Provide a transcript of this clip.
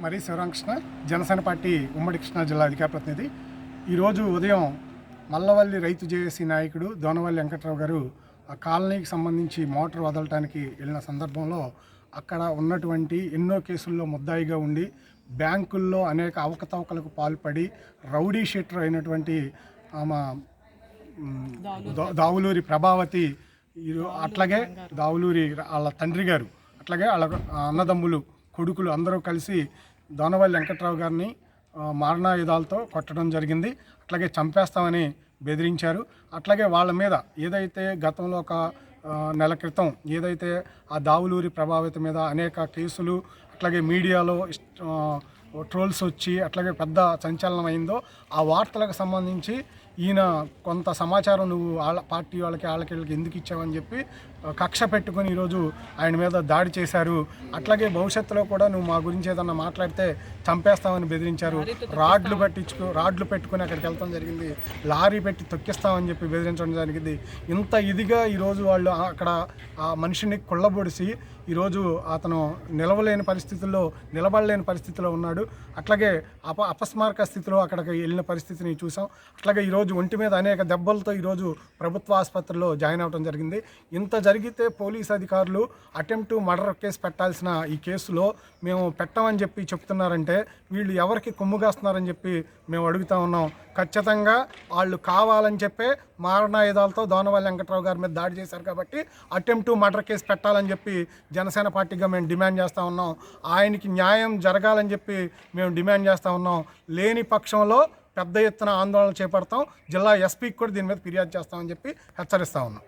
మరి శివరామకృష్ణ జనసేన పార్టీ ఉమ్మడి కృష్ణా జిల్లా అధికార ప్రతినిధి. ఈరోజు ఉదయం మల్లవల్లి రైతు జేఏసీ నాయకుడు దోనవల్లి వెంకట్రావు గారు ఆ కాలనీకి సంబంధించి మోటార్ వదలటానికి వెళ్ళిన సందర్భంలో అక్కడ ఉన్నటువంటి ఎన్నో కేసుల్లో ముద్దాయిగా ఉండి బ్యాంకుల్లో అనేక అవకతవకలకు పాల్పడి రౌడీ షీటర్ అయినటువంటి ఆమె దా- దావులూరి ప్రభావతి అట్లాగే దావులూరి వాళ్ళ తండ్రి గారు అట్లాగే వాళ్ళ అన్నదమ్ములు కొడుకులు అందరూ కలిసి దోనవల్లి వెంకట్రావు గారిని మారణాయుధాలతో కొట్టడం జరిగింది. అట్లాగే చంపేస్తామని బెదిరించారు. అట్లాగే వాళ్ళ మీద ఏదైతే గతంలో ఒక నెల క్రితం ఏదైతే ఆ దావులూరి ప్రభావిత మీద అనేక కేసులు అట్లాగే మీడియాలో ట్రోల్స్ వచ్చి అట్లాగే పెద్ద సంచలనం అయిందో ఆ వార్తలకు సంబంధించి ఈయన కొంత సమాచారం నువ్వు వాళ్ళ పార్టీ వాళ్ళకి వాళ్ళకి వీళ్ళకి ఎందుకు ఇచ్చావని చెప్పి కక్ష పెట్టుకొని ఈరోజు ఆయన మీద దాడి చేశారు. అట్లాగే భవిష్యత్తులో కూడా నువ్వు మా గురించి ఏదన్నా మాట్లాడితే చంపేస్తామని బెదిరించారు. రాడ్లు పట్టించుకు రాడ్లు పెట్టుకుని అక్కడికి వెళ్తాం జరిగింది. లారీ పెట్టి తొక్కిస్తామని చెప్పి బెదిరించడం జరిగింది. ఇంత ఇదిగా ఈరోజు వాళ్ళు అక్కడ ఆ మనిషిని కుళ్ళబొడిసి ఈరోజు అతను నిలవలేని పరిస్థితుల్లో నిలబడలేని పరిస్థితిలో ఉన్నాడు. అట్లాగే అప అపస్మారక స్థితిలో అక్కడికి వెళ్ళిన పరిస్థితిని చూసాం. అట్లాగే ఈరోజు ఒంటి మీద అనేక దెబ్బలతో ఈరోజు ప్రభుత్వ ఆసుపత్రిలో జాయిన్ అవ్వడం జరిగింది. ఇంత జరిగితే పోలీస్ అధికారులు అటెంప్ట్ మర్డర్ కేసు పెట్టాల్సిన ఈ కేసులో మేము పెట్టమని చెప్పి చెప్తున్నారంటే వీళ్ళు ఎవరికి కుమ్ముగాస్తున్నారని చెప్పి మేము అడుగుతా ఉన్నాం. ఖచ్చితంగా వాళ్ళు కావాలని చెప్పే మారణాయుధాలతో దోనవల్లి వెంకట్రావు గారి మీద దాడి చేశారు కాబట్టి అటెంప్ట్ మర్డర్ కేసు పెట్టాలని చెప్పి జనసేన పార్టీగా మేము డిమాండ్ చేస్తూ ఉన్నాం. ఆయనకి న్యాయం జరగాలని చెప్పి మేము డిమాండ్ చేస్తూ ఉన్నాం. లేని పక్షంలో పెద్ద ఎత్తున ఆందోళన చేపడతాం. జిల్లా ఎస్పీకి కూడా దీని మీద ఫిర్యాదు చేస్తామని చెప్పి హెచ్చరిస్తా ఉన్నాం.